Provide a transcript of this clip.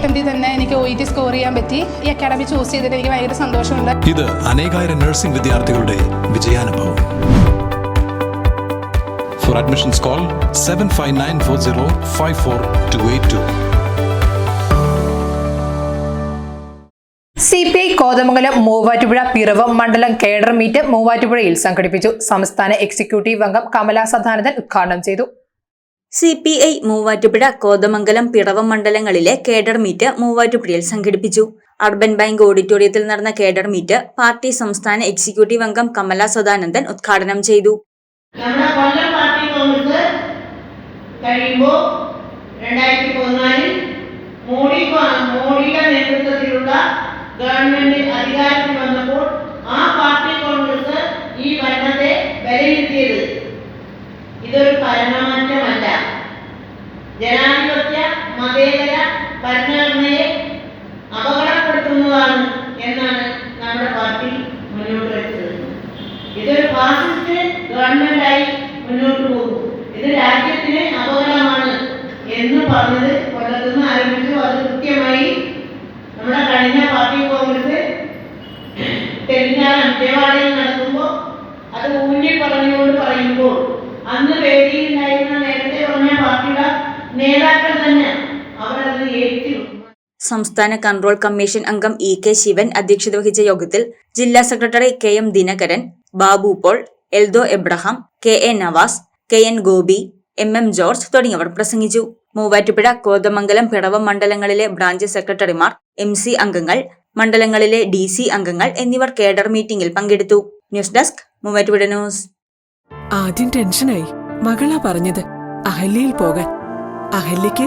അറ്റംപ്റ്റിൽ തന്നെ എനിക്ക് O E T score ചെയ്യാൻ പറ്റി. ഈ അക്കാഡമി ചൂസ് ചെയ്തിട്ട് എനിക്ക് ഭയങ്കര സന്തോഷമുണ്ട്. ഇത് അനേകായിരം നഴ്സിംഗ് വിദ്യാർത്ഥികളുടെ വിജയാനുഭവം. For admissions call seven five nine four zero five four two eight two C P I Kothamangalam Muvattupuzha Piravom മണ്ഡലം കേഡർ മീറ്റ് മൂവാറ്റുപുഴയിൽ സംഘടിപ്പിച്ചു. സംസ്ഥാന എക്സിക്യൂട്ടീവ് അംഗം കമലാ സദാനന്ദൻ ഉദ്ഘാടനം ചെയ്തു. C P I Muvattupuzha Kothamangalam Piravom മണ്ഡലങ്ങളിലെ കേഡർ മീറ്റ് മൂവാറ്റുപുഴയിൽ സംഘടിപ്പിച്ചു. അർബൻ ബാങ്ക് ഓഡിറ്റോറിയത്തിൽ നടന്ന കേഡർ മീറ്റ് പാർട്ടി സംസ്ഥാന എക്സിക്യൂട്ടീവ് അംഗം കമല സദാനന്ദൻ ഉദ്ഘാടനം ചെയ്തു. കഴിയുമ്പോൾ രണ്ടായിരത്തി പതിനാലിൽ മോഡി മോഡിയുടെ നേതൃത്വത്തിലുള്ള ഗവൺമെന്റ് അധികാരത്തിൽ വന്നപ്പോൾ ആ പാർട്ടി കോൺഗ്രസ് ഈ ഭരണത്തെ വിലയിരുത്തിയത് ഇതൊരു ഭരണമാറ്റമല്ല ജനാധിപത്യ മതേതര ഭരണഘടനയെ അപകടപ്പെടുത്തുന്നതാണ് എന്നാണ് നമ്മുടെ പാർട്ടി മുന്നോട്ട് വെച്ചത്. ഇതൊരു ഫാസിസ്റ്റ് ഗവൺമെന്റായി മുന്നോട്ട് പോകും. ഇത് രാജ്യത്തിന് അപകടമാണ് എന്ന് പറഞ്ഞത് കൊല്ലത്തുനിന്ന് ആരംഭിച്ചു. അത് കൃത്യമായി നമ്മുടെ കഴിഞ്ഞ പാർട്ടി കോൺഗ്രസ് തെലങ്കാന വിജയവാഡയിൽ നടക്കുമ്പോൾ അത് ഊന്നി പറഞ്ഞുകൊണ്ട് സംസ്ഥാന കൺട്രോൾ കമ്മീഷൻ അംഗം ഇ കെ ശിവൻ അധ്യക്ഷത വഹിച്ച യോഗത്തിൽ ജില്ലാ secretary K M Dinakaran Babu Paul Eldo Abraham K A Navas K N Gopi M M George തുടങ്ങിയവർ പ്രസംഗിച്ചു. മൂവാറ്റുപുഴ കോതമംഗലം പിറവം മണ്ഡലങ്ങളിലെ ബ്രാഞ്ച് സെക്രട്ടറിമാർ എം സി അംഗങ്ങൾ മണ്ഡലങ്ങളിലെ ഡി സി അംഗങ്ങൾ എന്നിവർ കേഡർ മീറ്റിംഗിൽ പങ്കെടുത്തു. News desk Muvattupuzha news. ആദ്യം ടെൻഷനായി. മകളാ പറഞ്ഞത്. അഹല്യയിൽ പോകാൻ. അഹല്യയ്ക്ക്